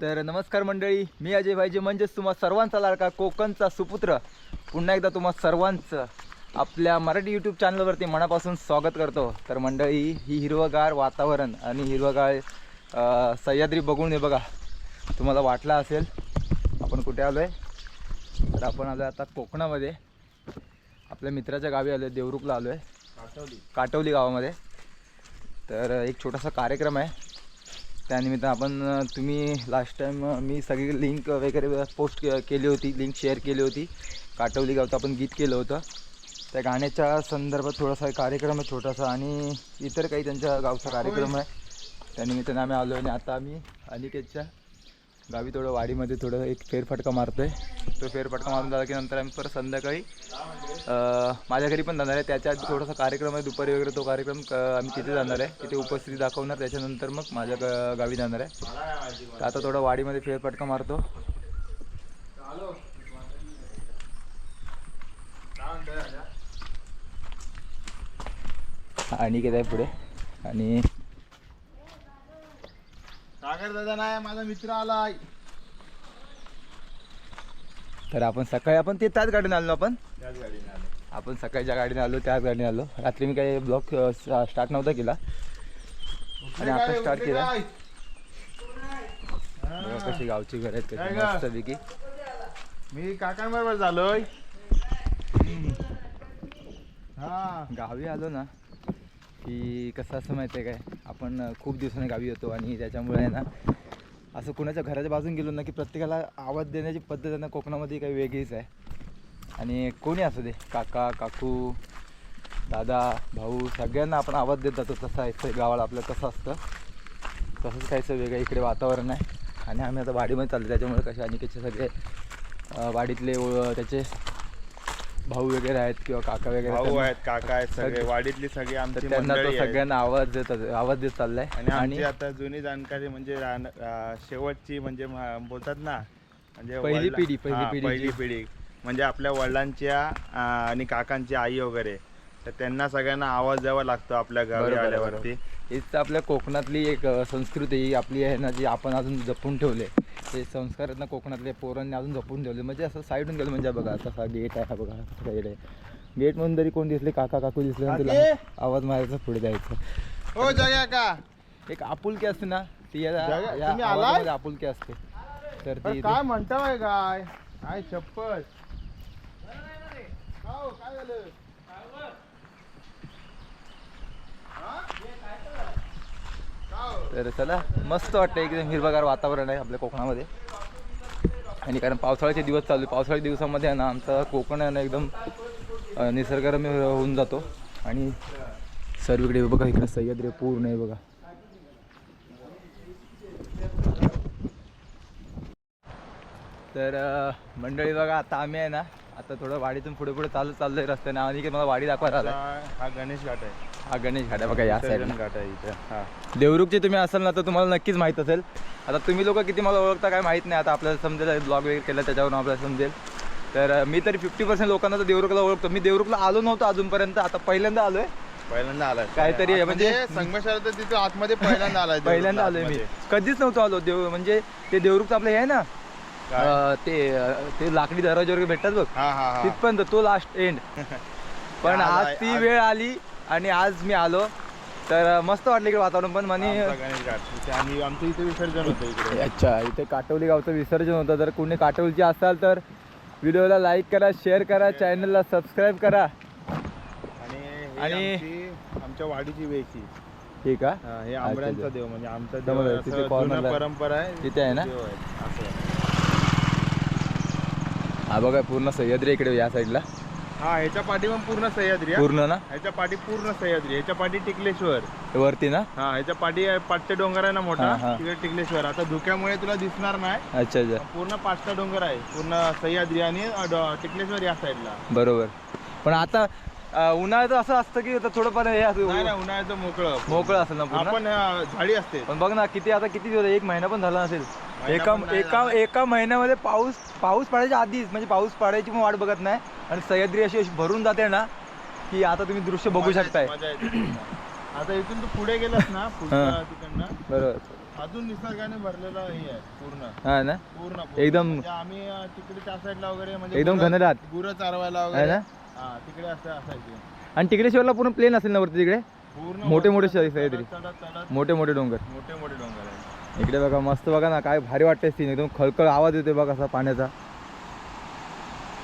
तर नमस्कार मंडळी मी अजय भाईजी म्हणजेच तुम्हा सर्वांचा लाडका कोकणचा सुपुत्र. पुन्हा एकदा तुम्हा सर्वांचं आपल्या मराठी यूट्यूब चॅनलवरती मनापासून स्वागत करतो. तर मंडळी ही हिरवगार वातावरण आणि हिरवगार सह्याद्री बघून हे बघा तुम्हाला वाटलं असेल आपण कुठे आलो आहे तर आपण आलो आता कोकणामध्ये. आपल्या मित्राच्या गावी आलो आहे देवरुखला आलो आहे काटवली गावामध्ये. तर एक छोटासा कार्यक्रम आहे. त्यानिमित्त आपण तुम्ही लास्ट टाईम मी सगळी लिंक वगैरे पोस्ट के केली होती लिंक शेअर केली होती. काटवली गावचं आपण गीत केलं होतं. त्या गाण्याच्या संदर्भात थोडासा कार्यक्रम आहे छोटासा आणि इतर काही त्यांच्या गावचा कार्यक्रम आहे. त्यानिमित्तानं आम्ही आलो आणि आता आम्ही अनिकेतच्या गावी थोडं वाडीमध्ये थोडं एक फेरफटका मारतो आहे तो फेरफटका मारून झाला की नंतर आम्ही परत संध्याकाळी माझ्या घरी पण जाणार आहे. त्याच्या आधी थोडासा कार्यक्रम आहे. दुपारी वगैरे तो कार्यक्रम आम्ही तिथे जाणार आहे. तिथे उपस्थिती दाखवणार. त्याच्यानंतर मग माझ्या ग गावी जाणार आहे. तर आता थोडं वाडीमध्ये फेरफटका मारतो. आणि आहे पुढे. आणि सागर दादा नाही माझा मित्र आलाय. तर आपण सकाळी आपण ते त्याच गाडीने आलो आपण? त्याच गाडीने आलो. आपण सकाळी ज्या गाडीने आलो त्याच गाडीने आलो. रात्री मी काही ब्लॉग स्टार्ट नव्हता केला. आणि आता स्टार्ट केला. बघा कशी गावची घर आहेत कशी? मस्तपैकी मी काकांबरोबर झालोय. हा. गावी आलो ना की कसं असं माहिती आहे काय? आपण खूप दिवसाने गावी येतो आणि त्याच्यामुळे आहे ना असं कुणाच्या घराच्या बाजून गेलो ना की प्रत्येकाला आवाज देण्याची पद्धत आहे ना कोकणामध्ये काही वेगळीच आहे. आणि कोणी असू दे काका काकू दादा भाऊ सगळ्यांना आपण आवाज देत जातो तसं आहे इथं गावाला आपलं कसं असतं. तसंच काहीचं वेगळं इकडे वातावरण आहे. आणि आम्ही आता वाडीमध्ये चाललो त्याच्यामुळे कसे अनिकेतचे सगळे वाडीतले ओ- त्याचे भाऊ वगैरे आहेत किंवा काका वगैरे भाऊ त्यांना- आहेत काका आहेत सगळे. वाडीतली सगळी तर आमची त्यांना तो मंडळी आहेत. सगळ्यांना आवाज देत आवाज देत चाललाय. आणि आणि आता जुनी जाणकारी म्हणजे रान- अं, शेवटची म्हणजे म- बोलतात ना म्हणजे पहिली वडिला- पिढी, पहिली हा, पिढी पहिली जी- पिढी. म्हणजे आपल्या वडिलांच्या अं, आणि काकांची आई वगैरे. तर त्यांना सगळ्यांना आवाज द्यावा लागतो आपल्या गावी बरोबर, आल्यावरती. हीच तर आपल्या कोकणातली एक अ, संस्कृती ही आपली आहे ना जी आपण अजून जपून ठेवले ते संस्कार आहेत ना कोकणातले पोरांनी अजून जपून ठेवले. म्हणजे असं साईडून गेलं म्हणजे बघा तसा गेट आहे हा बघा गेट आहे. गेट म्हणून जरी कोण दिसले काका काकू दिसले ना तुला! आवाज मारायचा पुढे जायचं. हो जग्या का? एक आपुलकी असते ना ती या जगा- या तुम्ही आलाय? आवाजामध्ये आपुलकी असते. तर ती काय म्हणताय काय काय चप्पल हो, काय झालं तर चला मस्त वाटतं एकदम हिरवगार वातावरण आहे आपल्या कोकणामध्ये. आणि कारण पावसाळ्याचे दिवस चालू आहे पावसाळ्या दिवसामध्ये आहे ना आमचा कोकण आहे ना एकदम निसर्गरम्य होऊन जातो. आणि सर्वीकडे बघा इकडे सह्याद्री पूर्ण आहे बघा. तर मंडळी बघा आता आम्ही आहे ना आता थोडं वाडीतून पुढे पुढे चालत चाललंय रस्त्याने. आणि की मला वाडी दाखवायला आला हा गणेश घाट आहे. हा गणेश घाट आहे बघा या साईडला घाट आहे इथे हा. देवरुखचे तुम्ही असाल ना तर तुम्हाला नक्कीच माहीत असेल. आता तुम्ही लोक किती मला ओळखता काय माहीत नाही. आता आपल्याला समजेल ब्लॉग वगैरे केला त्याच्यावरून आपल्याला समजेल. तर मी तरी फिफ्टी पर्सेंट लोकांना तर देवरुखला ओळखतो. मी देवरुखला आलो नव्हतो अजूनपर्यंत. आता पहिल्यांदा आलोय. पहिल्यांदा आलाय. काहीतरी म्हणजे संगमेश्वर तर तिथे आतमध्ये पहिल्यांदा आलाय पहिल्यांदा आलोय मी. कधीच नव्हतो आलो. देव म्हणजे ते देवरुखचं आपलं हे आहे ना ते ते लाकडी दरवाजे वगैरे भेटतात बघ. तिथपर्यंत तो लास्ट एंड पण आज ती वेळ आली आणि आज मी आलो. तर मस्त वाटलं इकडे वातावरण पण. आणि आमचा गणेश घाट. इथे आणि आमचं इथे विसर्जन होतं इकडे. अच्छा इथे काटवली गावचं विसर्जन होतं. जर कोणी काटवलीचे असाल तर व्हिडिओला लाईक करा शेअर करा चॅनलला सबस्क्राईब करा. आणि आणि- आमची- आमच्या वाडीची वेशी. ठीक आहे हा, आंबड्यांचा. देव म्हणजे आमचा देव तिथे परंपरा आहे. तिथे आहे ना? हा बघा पूर्ण सह्याद्री इकडे या साईडला हा ह्याच्या पाठी पण पूर्ण सह्याद्री हा. पूर्ण ना? ह्याच्या पाठी पूर्ण सह्याद्री ह्याच्या पाठी टिकलेश्वर. वरती ना? हा ह्याच्या पाठी पाचशे डोंगर आहे ना मोठा? हा. तिकडे टिकलेश्वर आता धुक्यामुळे तुला दिसणार नाही. अच्छा अच्छा. पूर्ण पाचचा डोंगर आहे. पूर्ण सह्याद्री आणि अ, डो- टिकलेश्वर या साईडला. बरोबर. पण आता अं, उन्हाळ्याचं असं असतं की आता थोडंफार हे नाही असं उन्हाळ्याचं मोकळं. मोकळं असेल ना पूर्ण? आपण अ, झाडी असते. पण बघ ना किती आता किती दिवस एक महिना पण झाला नसेल. एका एका एका महिन्यामध्ये पाऊस पाऊस पडायच्या आधीच म्हणजे पाऊस पडायची पण वाट बघत नाही. आणि सह्याद्री अशी अशी भरून जाते ना की आता तुम्ही दृश्य बघू शकताय. आता इथून तू पुढे गेलास ना. तिकडनं बरोबर. अजून निसर्गाने भरलेलं हे आहे पूर्ण. हा ना? पूर्ण. एकदम- म्हणजे आम्ही तिकडे त्या साईडला वगैरे म्हणजे एकदम घनदाट. गुरं चारवायला वगैरे. हा तिकडे असं असायचे आणि तिकडे शिवारला पूर्ण प्लेन असेल ना वरती तिकडे? मोठे मोठे चढत मोठे मोठे डोंगर. मोठे मोठे डोंगर. इकडे बघा मस्त बघा ना काय भारी वाटते सीन एकदम खळखळ आवाज येतोय बघा असा पाण्याचा.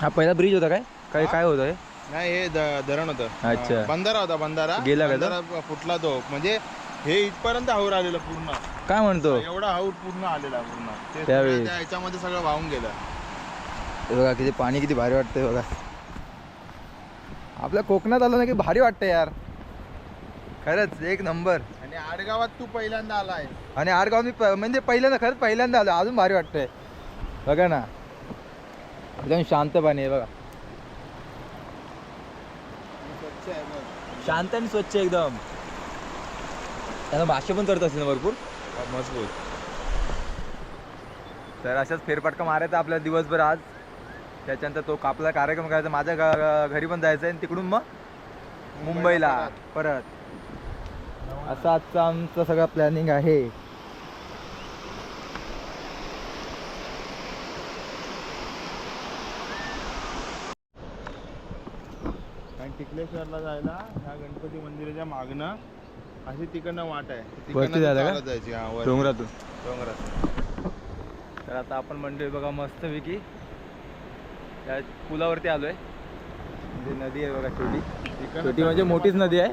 हा पहिला ब्रिज होता काय? काय काय होतं हे? नाही हे धरण होतं. अच्छा. अं, बंधारा होता बंधारा. गेला का तो? बंधारा फुटला तो. म्हणजे हे इथपर्यंत हाऊर आलेलं पूर्ण. काय म्हणतो? एवढा हाऊर पूर्ण आलेला पूर्ण. ते त्यावेळी. सगळं त्या ह्याच्यामध्ये सगळं वाहून गेलं. हे बघा किती पाणी किती भारी वाटतंय बघा. आपल्या कोकणात आलं ना की भारी वाटतं यार. खरंच एक नंबर. आणि आडगावात तू पहिल्यांदा आलाय. आणि आडगाव मी प- म्हणजे पहिल्यांदा खरंच पहिल्यांदा आलो. अजून भारी वाटतंय. बघा ना. एकदम शांत पाणी आहे बघा. स्वच्छ आहे बघ. शांत आणि स्वच्छ एकदम. त्याला भाष्य पण करत असेल ना भरपूर मजबूत. तर अशाच फेरफटका मारायचा आपल्या दिवसभर आज. त्याच्यानंतर तो कापला कार्यक्रम करायचा. माझ्या घरी पण जायचं आहे आणि तिकडून मग मुंबईला परत. असं आजचं आमचं सगळं प्लॅनिंग आहे. आणि टिकलेश्वरला जायला ह्या गणपती मंदिराच्या मागणं अशी तिकडनं वाट आहे. वरती तिकडनं जायला का? चालत जायची हा वर डोंगरातून. डोंगरात तर आता आपण मंडळी बघा मस्तपैकी. त्या पुलावरती आलोय. म्हणजे नदी आहे बघा छोटी. छोटी म्हणजे मोठीच नदी आहे.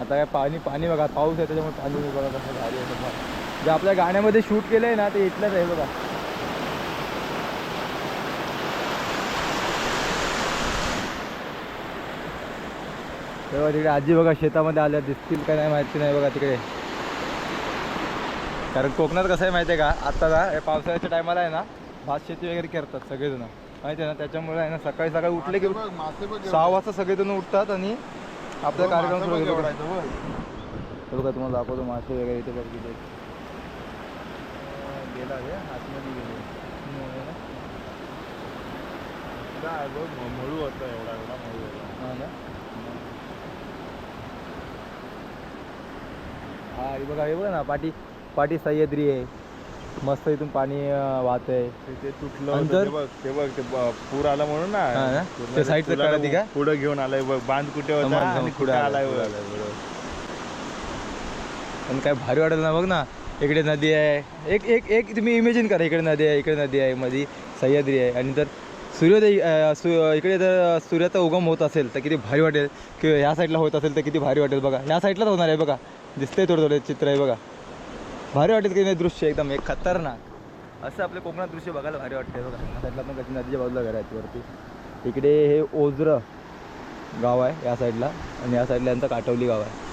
आता काय पाणी पाणी बघा पाऊस आहे त्याच्यामुळे पाणी बघा कसं भारी आहे बघा. जे आपल्या गाण्यामध्ये शूट केलंय ना ते इथलंच आहे बघा. तेव्हा तिकडे आजी बघा शेतामध्ये आल्या दिसतील का नाही माहिती नाही बघा तिकडे. कारण कोकणात कसं आहे माहिती आहे का आता ना पावसाळ्याच्या टायमाला आहे ना भात शेती वगैरे करतात सगळेजण. माहिती आहे ना त्याच्यामुळे आहे ना सकाळी सकाळी उठले की सहा वाजता सगळेजण उठतात आणि आपला. कार्यक्रम सुरू होतो एवढा बघा. हे तुम्हाला दाखवतो मासे वगैरे इथे बघ तिथे गेला रे आतमध्ये गेले काय बघ मळू होता एवढा एवढा मळू होता हा ना? हा हे बघा हे बघा ना पाठी पाठी सह्याद्री आहे मस्त इथून पाणी अं, वाहतंय. ते- तुटलं होतं ते बघ ते बघ ते ब- पूर आला म्हणून ना. हा ना? पूर्ण ते कळती का? पुढं घेऊन आलाय बघ बांध कुठे होता समज- आणि कुठे आलाय, आलाय पुढं बघ. पण काय भारी वाटेल ना बघ ना. इकडे नदी आहे. एक एक एक तुम्ही इमेजिन करा इकडे नदी आहे इकडे नदी आहे मध्ये सह्याद्री आहे. आणि जर सूर्योदय अं, सु इकडे जर सूर्याचा उगम होत असेल तर किती भारी वाटेल. किंवा ह्या साईडला होत असेल तर किती भारी वाटेल बघा. ह्या साईडलाच होणार आहे बघा. दिसतंय थोडं थोडं चित्र आहे बघा. भारी वाटेल की नाही दृश्य एकदम एक खतरनाक. असं आपल्या कोकणात दृश्य बघायला भारी वाटतंय बघा. साईडला पण कधी नदीच्या बाजूला घर आहेत वरती. इकडे हे ओझरं गाव आहे या साईडला आणि या साईडला यांचं काटवली गाव आहे.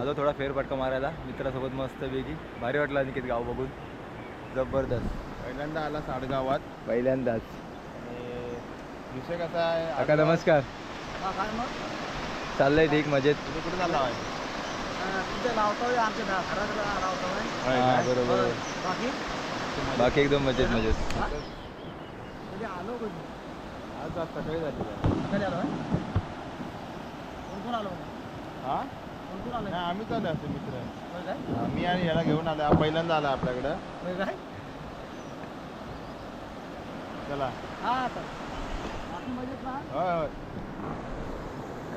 आलो थोडा फेरफटका मारायला मित्रासोबत मस्त पैकी भारी वाटलं अनिकेत गाव बघून. जबरदस्त. पहिल्यांदा आला साडगावात. पहिल्यांदाच. आणि विषय कसा आहे? काका नमस्कार. चाललंय ठीक मजेत. कुठे चालला आहे होय हा का? बरोबर. बाकी? एकदम मजेत मजेत. आज आज सकाळी झाली. हा? नाही आम्ही चालू असते मित्र. हा, मी आणि याला घेऊन आलो हा पहिल्यांदा आला आपल्याकडं. चला. होय होय.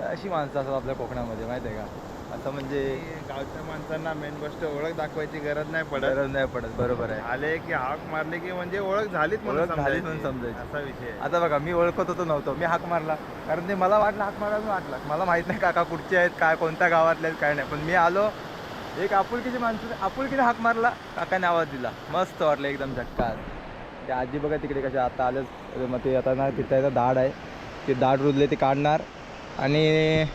अशी माणसं असतात आपल्या कोकणामध्ये माहिती आहे का? असं म्हणजे गावच्या माणसांना मेन गोष्ट ओळख दाखवायची गरज नाही पडत. गरज नाही पडत बरोबर आहे. आले की हाक मारले की म्हणजे ओळख झालीच ओळख झालीच म्हणून समजायची. असा विषय आहे. आता बघा मी ओळखत होतो नव्हतो मी हाक मारला. कारण ते मला वाटलं हाक मारायला वाटला. मला माहीत नाही काका कुठचे आहेत काय कोणत्या गावातले आहेत काय नाही. पण मी आलो एक आपुलकीची माणसं आपुलकीने हाक मारला काकाने आवाज दिला. मस्त वाटलं एकदम झटकास ते आजी बघा तिकडे कशा आता आलेच. मग ते आता ना तिथं दाढ आहे. ते दाढ रुजले ते काढणार. आणि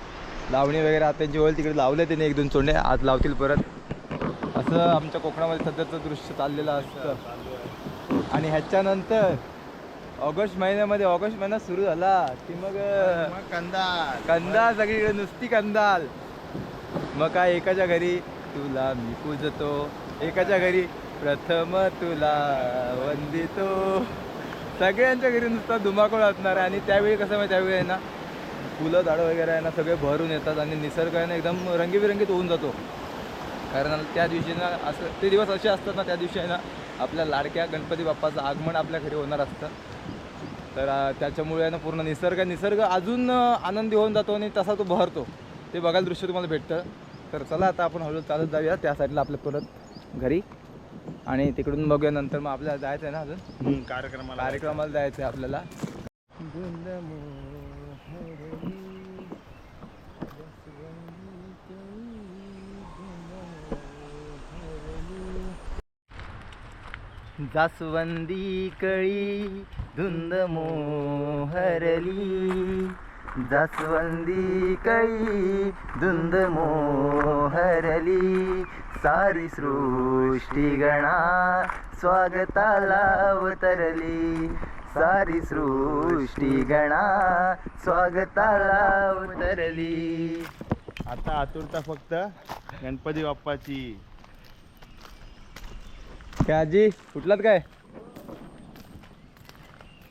लावणी वगैरे आता त्यांची ओळ तिकडे लावले त्याने एक दोन चोंडे आज लावतील परत. असं आमच्या कोकणामध्ये सध्याचं दृश्य चाललेलं असतं. आणि ह्याच्यानंतर ऑगस्ट महिन्यामध्ये ऑगस्ट महिना सुरू झाला. की मग कंदार कंदाल. सगळीकडे नुसती कंदाल. मग काय एकाच्या घरी तुला मी पूजतो. एकाच्या घरी प्रथम तुला वंदितो. सगळ्यांच्या घरी नुसता धुमाकूळ असणार आहे. आणि त्यावेळी कसं माहिती त्यावेळी आहे ना फुलं झाडं वगैरे आहे ना सगळे भरून येतात आणि निसर्ग आहे ना एकदम रंगीबिरंगीत होऊन जातो. कारण त्या दिवशी ना असं ते दिवस असे असतात ना त्या दिवशी आहे ना आपल्या लाडक्या गणपती बाप्पाचं आगमन आपल्या घरी होणार असतं. तर त्याच्यामुळे आहे ना पूर्ण निसर्ग निसर्ग अजून आनंदी होऊन जातो आणि तसा तो बहरतो. ते बघायला दृश्य तुम्हाला भेटतं. तर चला आता आपण हळूहळू चालत जाऊया. त्या साईडला आपल्या परत घरी. आणि तिकडून बघूया नंतर मग आपल्याला जायचं आहे ना अजून? कार्यक्रमाला कार्यक्रमाला जायचं आहे आपल्याला जास्वंदी कळी धुंद मोहरली. जास्वंदी कळी धुंद मोहरली. सारी सृष्टी गणा स्वागताला अवतरली सारी सृष्टी गणा स्वागताला अवतरली आता आतुरता फक्त गणपती बाप्पाची. काय आजी कुठलात काय?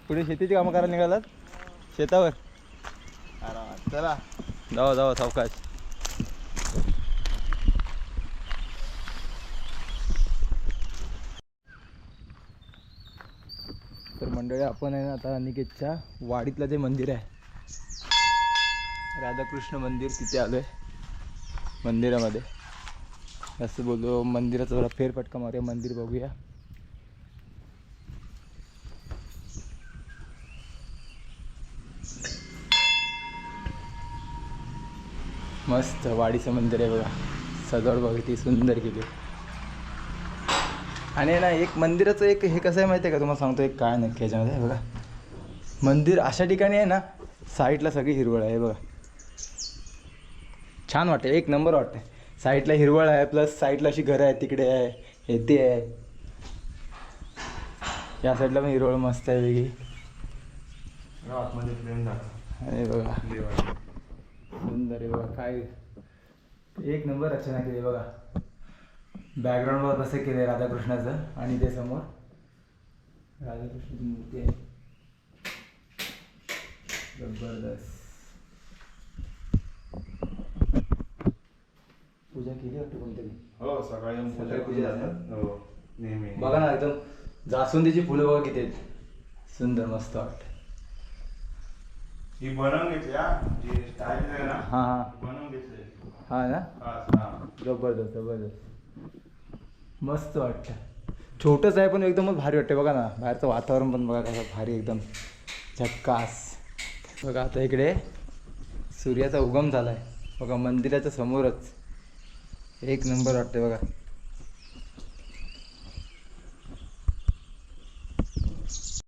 पुढे शेतीची कामं करायला निघालात? शेतावर? आरामात. चला. जावा जावा सावकाश. तर मंडळी आपण आहे ना आता अनिकेतच्या वाडीतलं जे मंदिर आहे. राधाकृष्ण मंदिर तिथे आलो आहे मंदिरामध्ये. असं बोललो मंदिराचा जरा फेरफटका मारूया मंदिर बघूया. मस्त वाडीचं मंदिर आहे बघा. सजावट बघा ती सुंदर केली. आणि ना एक मंदिराचं एक हे कसं आहे माहिती आहे का? तुम्हाला सांगतो एक काय नक्की याच्यामध्ये बघा. मंदिर अशा ठिकाणी आहे ना साईडला सगळी हिरवळ आहे बघा. छान वाटते एक नंबर वाटते. साईडला हिरवळ आहे प्लस साईडला अशी घरं आहे तिकडे आहे हे ते आहे. या साईडला पण हिरवळ मस्त आहे वेगळी. आतमध्ये फ्रेम दाखव. अरे बघा. सुंदर आहे बघा काय एक नंबर रचना केली बघा. बॅकग्राऊंडवर कसं केलं आहे राधाकृष्णाचं आणि ते समोर. राधाकृष्णाची मूर्ती आहे. जबरदस्त. पूजा केली वाटतं कोणतरी? हो सकाळी येऊन सकाळी पूजा पूजा करून जातात. हो नेहमी. बघा ना एकदम जास्वंदीची फुलं बघा किती आहेत. सुंदर मस्त वाटतं ही बनवून घेतली हा? जी स्टाईल आहे ना हां हां. बनवून घेतली हां ना? हा हा. जबरदस्त जबरदस्त. मस्त वाटतं छोटंच आहे पण एकदमच भारी वाटते बघा ना बाहेरचं वातावरण पण बघा कसं भारी एकदम झक्कास. बघा आता इकडे सूर्याचा उगम झाला आहे बघा मंदिराच्या समोरच. एक नंबर वाटते बघा.